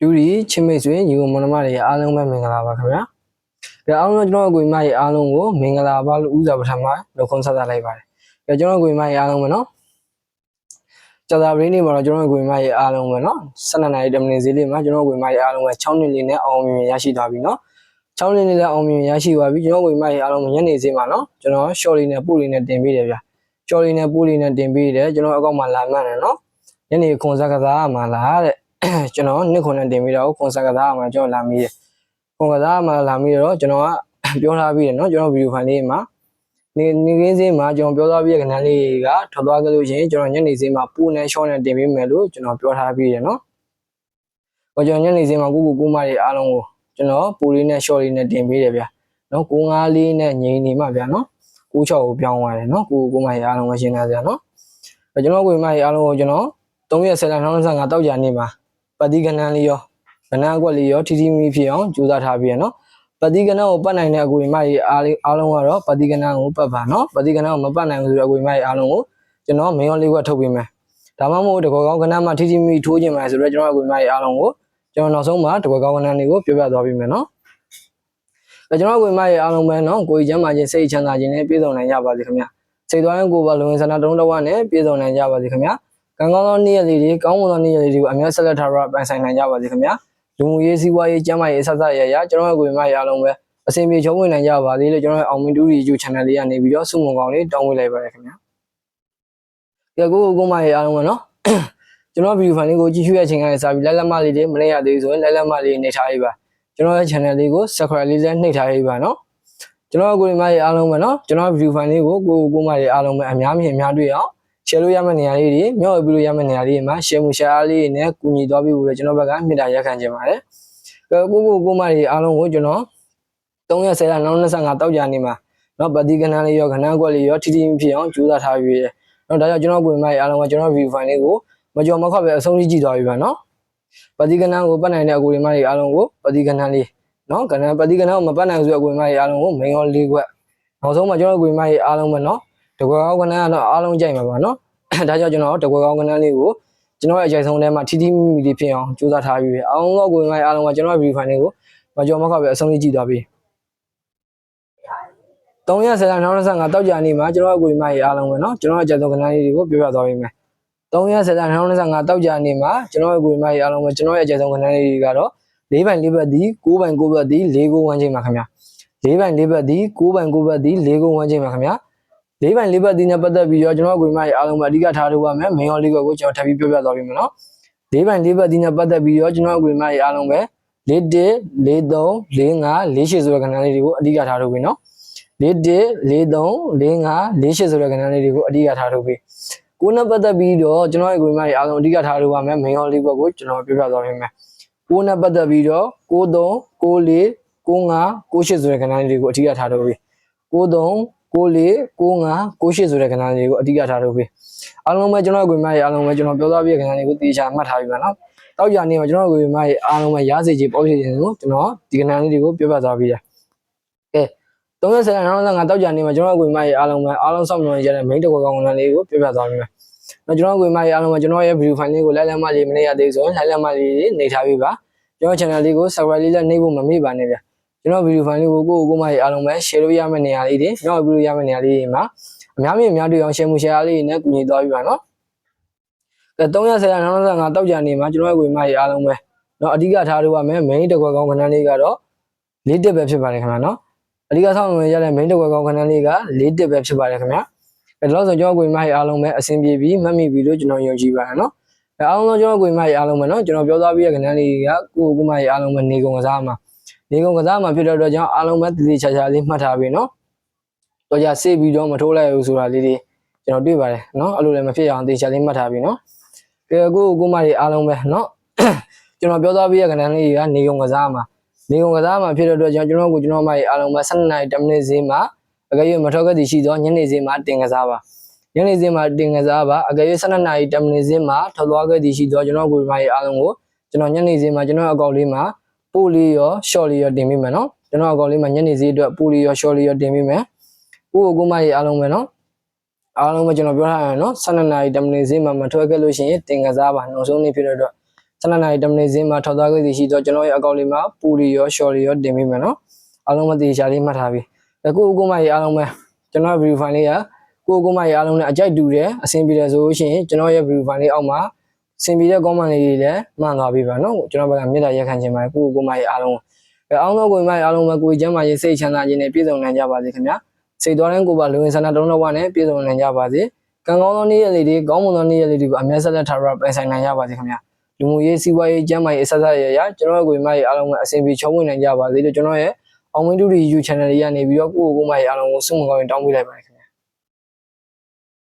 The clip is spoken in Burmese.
ဒူရီချင်းမိတ်ဆွေညီကောင်မနမတွေအားလုံးပဲမင်္ဂလာပါခင်ဗျာ။ဒါအားလုံးကျွန်တော်အကိုကြီးမကြီးအားလုံးကိုမင်္ဂလာပါလို့ဥစွာပထမလောက်ခွန်ဆက်သလိုက်ပါတယ်။ဒါကျွန်တော်အကိုကြီးမကြီးအားလုံးပဲနော်။ကြာသာပရင်းနေမှာတော့ကျွန်တော်အကိုကြီးမကြီးအားလုံးပဲနော်။12နာရီ10မိနစ်ဈေးလေးမှာကျွန်တော်အကိုကြီးမကြီးအားလုံးပဲ6နှစ်လေးနဲ့အောင်မြင်မြင်ရရှိသွားပြီနော်။6နှစ်လေးနဲ့အောင်မြင်မြင်ရရှိသွားပြီကျွန်တော်အကိုကြီးမကြီးအားလုံးညနေဈေးမှာနော်ကျွန်တော် short လေးနဲ့ပို့လေးနဲ့တင်ပေးတယ်ဗျာ။ short လေးနဲ့ပို့လေးနဲ့တင်ပေးတယ်ကျွန်တော်အကောက်မှာလာမှန်းတယ်နော်။ညနေခွန်ဆက်ကစားမှာလားတဲ့ ကျွန်တော်နှစ်ခုနဲ့တင်ပြီးတော့ခွန်ဆက်ကစားမှာကျွန်တော်လာမိတယ်ခွန်ကစားမှာလာမိတော့ကျွန်တော်ကပြောထားပြီးတယ်နော်ကျွန်တော်ဗီဒီယိုဖိုင်လေးမှာနေနေကင်းစင်းမှာကျွန်တော်ပြောထားပြီးတဲ့ကဏ္ဍလေးကထွက်သွားကြလို့ရှင်ကျွန်တော်ညနေစင်းမှာပူနဲ့ရှော့နဲ့တင်ပေးမယ်လို့ကျွန်တော်ပြောထားပြီးတယ်နော်ဟိုကျွန်တော်ညနေစင်းမှာကိုကိုကိုမတွေအားလုံးကိုကျွန်တော်ပူလေးနဲ့ရှော့လေးနဲ့တင်ပေးတယ်ဗျာနော်ကို9လေးနဲ့ငိန်နေမှာဗျာနော်ကို6ကိုပြောင်းသွားတယ်နော်ကိုကိုမတွေအားလုံးကိုရှင်းနေကြဗျာနော်ကျွန်တော်ကိုမတွေအားလုံးကိုကျွန်တော်3ရက်ဆက်လာ95တောက်ကြနေမှာ ပတိကနန်းလေးရောကနန်းအကွက်လေးရောထီထီမီဖြစ်အောင်ကြိုးစားထားပြီးရနော်ပတိကနန်းကိုပတ်နိုင်တဲ့အကူကြီးမကြီးအားလေးအားလုံးကတော့ပတိကနန်းကိုပတ်ပါနော်ပတိကနန်းကိုမပတ်နိုင်ဘူးဆိုတော့အကူကြီးမကြီးအားလုံးကိုကျွန်တော်မင်းရောလေးခွက်ထုတ်ပေးမယ်ဒါမှမဟုတ်တကောကောင်းကနန်းမှာထီထီမီထိုးခြင်းမှာဆိုတော့ကျွန်တော်အကူကြီးမကြီးအားလုံးကိုကျွန်တော်နောက်ဆုံးမှာတကောကောင်းကနန်းလေးကိုပြောပြသွားပေးမယ်နော်အဲကျွန်တော်အကူကြီးမကြီးအားလုံးပဲနော်ကိုကြီးချမ်းသာခြင်းစိတ်ချမ်းသာခြင်းနဲ့ပြည့်စုံနိုင်ကြပါစေခင်ဗျစိတ်သွားရင်ကိုယ်ပါလုံရင်ဆန္ဒတုံးတော့ဝနဲ့ပြည့်စုံနိုင်ကြပါစေခင်ဗျ ကံကောင်းသောနေ့ရက်လေးတွေကောင်းမွန်သောနေ့ရက်လေးတွေကိုအများဆက်လက်ထားရပိုင်ဆိုင်နိုင်ကြပါစေခင်ဗျာလူမှုရေးစီးပွားရေးကျန်းမာရေးဆက်ဆက်ရရကျွန်တော်ရဲ့ကိုယ်မရအားလုံးပဲအစဉ်ပြေချုံးဝင်နိုင်ကြပါသေးလို့ကျွန်တော်ရဲ့အောင်မင်တူရီ YouTube channel လေးကနေပြီးတော့စုမုံကောင်းလေးတောင်းဝေးလိုက်ပါရခင်ဗျာကဲကိုကိုကိုမရအားလုံးပဲနော်ကျွန်တော်ဗီဒီယိုဖိုင်လေးကိုကြည့်ရှုရချိန်ကနေစပြီးလက်လက်မလေးတွေမနေ့ရသေးဆိုရင်လက်လက်မလေးနှိပ်ထားရေးပါကျွန်တော်ရဲ့ channel လေးကို subscribe လေးလည်းနှိပ်ထားရေးပါနော်ကျွန်တော်ကိုယ်မရအားလုံးပဲနော်ကျွန်တော်ဗီဒီယိုဖိုင်လေးကိုကိုကိုမရအားလုံးပဲအများကြီးအများတွေ့အောင် share လို့ရမယ့်နေရာလေးတွေမျှဝေပေးလို့ရမယ့်နေရာလေးတွေမှာ share မှု share လေးတွေနဲ့ကူညီသွားပြီးလို့ကျွန်တော်ဘက်ကမြစ်တာရက်ခံခြင်းပါတယ်ကိုကိုကိုမတွေအားလုံးကိုကျွန်တော်310လ925တောက်ကြနေမှာနော်ပတိကဏ္ဍလေးရောခဏကွက်လေးရောထိထိဖြစ်အောင်ကြိုးစားထားယူရဲနော်ဒါကြောင့်ကျွန်တော်ကိုယ်မိုက်အားလုံးကကျွန်တော် view file လေးကိုမကြော်မခောက်ပဲအဆုံးထိကြည့်သွားပြီပါနော်ပတိကဏ္ဍကိုပတ်နိုင်တဲ့အကူတွေမတွေအားလုံးကိုပတိကဏ္ဍလေးနော်ကဏ္ဍပတိကဏ္ဍကိုမပတ်နိုင်ဆိုတဲ့အကူတွေမတွေအားလုံးကို main ရော၄ခွက်နောက်ဆုံးမှကျွန်တော်ကိုယ်မိုက်အားလုံးပဲနော် တကွယ်ကောင်းကနန်းကတော့အားလုံးကြိုက်မှာပါเนาะ ဒါကြောင့်ကျွန်တော်တကွယ်ကောင်းကနန်းလေးကိုကျွန်တော်ရဲ့အကြိုက်ဆုံးထဲမှာထီထီမီမီလေးဖြစ်အောင်ကြိုးစားထားပြီးပြီအောင်တော့ကိုယ်မိုင်းအားလုံးကကျွန်တော်ရဲ့ view file လေးကိုမကြော်မခောက်ပဲအဆုံးလေးကြည့်သွားပြီ310နောက်25တောက်ကြနေမှာကျွန်တော်ရဲ့ကိုယ်မိုင်းအားလုံးပဲเนาะကျွန်တော်ရဲ့အကြိုက်ဆုံးကနန်းလေးတွေကိုပြောပြသွားပေးမယ်310နောက်25တောက်ကြနေမှာကျွန်တော်ရဲ့ကိုယ်မိုင်းအားလုံးပဲကျွန်တော်ရဲ့အကြိုက်ဆုံးကနန်းလေးတွေကတော့၄ပိုင်၄ဘက်ဒီ9ပိုင်9ဘက်ဒီ၄ကို1ချိန်ပါခင်ဗျာ၄ပိုင်၄ဘက်ဒီ9ပိုင်9ဘက်ဒီ၄ကို1ချိန်ပါခင်ဗျာ လေးပိုင်လေးဘက်ဒီနဲ့ပတ်သက်ပြီးတော့ကျွန်တော်ကိုယ်မကြီးအားလုံးပဲအဓိကထားလို့ပါမယ်မင်းရောလေးကိုကျွန်တော်ထပ်ပြီးပြောပြသွားပြီမယ်နော်လေးပိုင်လေးဘက်ဒီနဲ့ပတ်သက်ပြီးတော့ကျွန်တော်ကိုယ်မကြီးအားလုံးပဲလေးတစ်လေးသုံးလေးငါလေးရှစ်ဆိုတဲ့ကဏ္ဍလေးတွေကိုအဓိကထားလို့ပြီနော်လေးတစ်လေးသုံးလေးငါလေးရှစ်ဆိုတဲ့ကဏ္ဍလေးတွေကိုအဓိကထားလို့ပြီကိုယ်နဲ့ပတ်သက်ပြီးတော့ကျွန်တော်ကိုယ်မကြီးအားလုံးအဓိကထားလို့ပါမယ်မင်းရောလေးကိုကျွန်တော်ပြောပြသွားပြီမယ်ကိုယ်နဲ့ပတ်သက်ပြီးတော့ကိုသုံးကိုလေးကိုငါကိုရှစ်ဆိုတဲ့ကဏ္ဍလေးတွေကိုအဓိကထားလို့ပြီကိုသုံး ကိုလေးကိုငါကိုရှိဆိုတဲ့ကဏ္ဍလေးကိုအဓိကထားလို့ပြီအားလုံးပဲကျွန်တော်ကိုယ်မရဲ့အားလုံးပဲကျွန်တော်ပြောသားပြတဲ့ကဏ္ဍလေးကိုတေချာမှတ်ထားပြီပါနော်တောက်ကြနေမှာကျွန်တော်ကိုယ်မရဲ့အားလုံးပဲရားစေကြီးပေါ့ဖြစ်ခြင်းကိုကျွန်တော်ဒီကဏ္ဍလေးတွေကိုပြောပြသွားပြီကဲ30ဆယ်နောက်ငါတောက်ကြနေမှာကျွန်တော်ကိုယ်မရဲ့အားလုံးပဲအားလုံးစောင့်မျှော်နေကြတဲ့ main တစ်ခွက်ကောင်းကဏ္ဍလေးကိုပြောပြသွားပြီမယ်တော့ကျွန်တော်ကိုယ်မရဲ့အားလုံးပဲကျွန်တော်ရဲ့ video file လေးကိုလိုက်လက်မလေးမနေရသေးဆိုရင်လိုက်လက်မလေးနေထားပြီပါကျွန်တော် channel လေးကို subscribe လေးလည်းနှိပ်ဖို့မမေ့ပါနဲ့ဗျ ကျွန်တော်ဗီဒီယိုဖိုင်လေးကိုကိုယ့်ကိုယ်မကြီးအားလုံးပဲ share လို့ရမယ့်နေရာလေးတွေညော့ပြီးလို့ရမယ့်နေရာလေးတွေမှာအများကြီးအများတွေ့အောင် share မှု share လေးတွေနဲ့ကူညီသွားပြီးပါနော်။အဲ310နောက်95တောက်ကြနေမှာကျွန်တော်ရဲ့ကိုယ်မကြီးအားလုံးပဲเนาะအဓိကထားလို့ရမယ် main တစ်ခွက်ကောင်းခဏလေးကတော့၄တက်ပဲဖြစ်ပါတယ်ခင်ဗျာနော်။အဓိကဆောင်ဝင်ရတဲ့ main တစ်ခွက်ကောင်းခဏလေးက၄တက်ပဲဖြစ်ပါတယ်ခင်ဗျာ။အဲဒါလို့ဆိုကျွန်တော်ကိုယ်မကြီးအားလုံးပဲအဆင်ပြေပြီးမှတ်မိပြီးလို့ကျွန်တော်ယုံကြည်ပါတယ်နော်။အဲအားလုံးကျွန်တော်ကိုယ်မကြီးအားလုံးပဲเนาะကျွန်တော်ပြောသားပြီးတဲ့ခဏလေးကကိုယ့်ကိုယ်မကြီးအားလုံးပဲနေကုန်ကစားမှာ နေကုန်ကစားမှာဖြစ်တဲ့အတွက်ကြောင့်အားလုံးပဲတည်တည်ချာချာလေးမှတ်ထားပြီနော်။တော့ကြစေ့ပြီးတော့မထိုးလိုက်ဘူးဆိုတာလေးတွေကျွန်တော်တွေ့ပါတယ်နော်။အဲ့လိုလည်းမဖြစ်အောင်တည်ချာလေးမှတ်ထားပြီနော်။ကဲကိုကိုမတွေအားလုံးပဲနော်။ကျွန်တော်ပြောသားပြီးတဲ့ကဏ္ဍလေးတွေကနေကုန်ကစားမှာနေကုန်ကစားမှာဖြစ်တဲ့အတွက်ကြောင့်ကျွန်တော်ကိုကျွန်တော်မတွေအားလုံးပဲ12နာရီ10မိနစ်ဈေးမှာအကယ်၍မထောက်ကတည်ရှိသောညနေဈေးမှာတင်ကစားပါ။ညနေဈေးမှာတင်ကစားပါအကယ်၍12နာရီ10မိနစ်ဈေးမှာထောက်သွားခဲ့တည်ရှိသောကျွန်တော်ကိုမတွေအားလုံးကိုကျွန်တော်ညနေဈေးမှာကျွန်တော်အကောင့်လေးမှာ ပို့လေးရော short လေးရောတင်ပေးမယ်နော်ကျွန်တော်အကောင်လေးမှာညနေစည်းအတွက်ပို့လေးရော short လေးရောတင်ပေးမယ်ပို့ကိုကိုမကြီးအားလုံးပဲနော်အားလုံးပဲကျွန်တော်ပြောထားရနော်12နာရီ10မိနစ်စည်းမှာမထွက်ခဲ့လို့ရှိရင်တင်ကစားပါနောက်ဆုံးနေ့ဖြစ်တဲ့အတွက်12နာရီ10မိနစ်စင်းမှာထောက်သားခွင့်ရှိတော့ကျွန်တော်ရဲ့အကောင့်လေးမှာပူရီရောရှော်ရီရောတင်ပေးမယ်နော်အားလုံးမသေးချာလေးမှတ်ထားပြီအခုအခုမှရေအားလုံးပဲကျွန်တော် view file လေးကကိုကိုမရေအားလုံးနဲ့အကြိုက်တူတယ်အဆင်ပြေတယ်ဆိုလို့ရှိရင်ကျွန်တော်ရဲ့ view file လေးအောက်မှာ အဆင်ပြေတဲ့ comment လေးတွေလည်းမှန်သွားပြီပါနော်ကျွန်တော်ဘက်ကမြေတားရက်ခံခြင်းပါတယ်ကိုကိုမရေအားလုံးအဲအားလုံးကိုမရေအားလုံးပဲကိုကျမ်းမာရေးစိတ်ချမ်းသာခြင်းနဲ့ပြည့်စုံနိုင်ကြပါစေခင်ဗျာစိတ်တော်တိုင်းကိုပါလူဝင်ဆန္ဒတုံးတော့ဝနဲ့ပြည့်စုံနိုင်ကြပါစေကံကောင်းသောနေ့ရက်လေးတွေကောင်းမွန်သောနေ့ရက်လေးတွေကိုအမြတ်ဆက်လက်ထားရပိုင်ဆိုင်နိုင်ကြပါစေခင်ဗျာလူမှုရေးစီးပွားရေးကျန်းမာရေးအဆက်ဆက်ရရကျွန်တော်ရဲ့ကိုယ်မကြီးအားလုံးကအဆင်ပြေချုံးဝင်နိုင်ကြပါစေလို့ကျွန်တော်ရဲ့အောင်ဝင်းတူရီ YouTube channel လေးကနေပြီးတော့ကိုယ့်ကိုယ်ကိုယ်မကြီးအားလုံးကိုစုံမကောင်းရင်တောင်းပေးလိုက်ပါတယ်ခင်ဗျ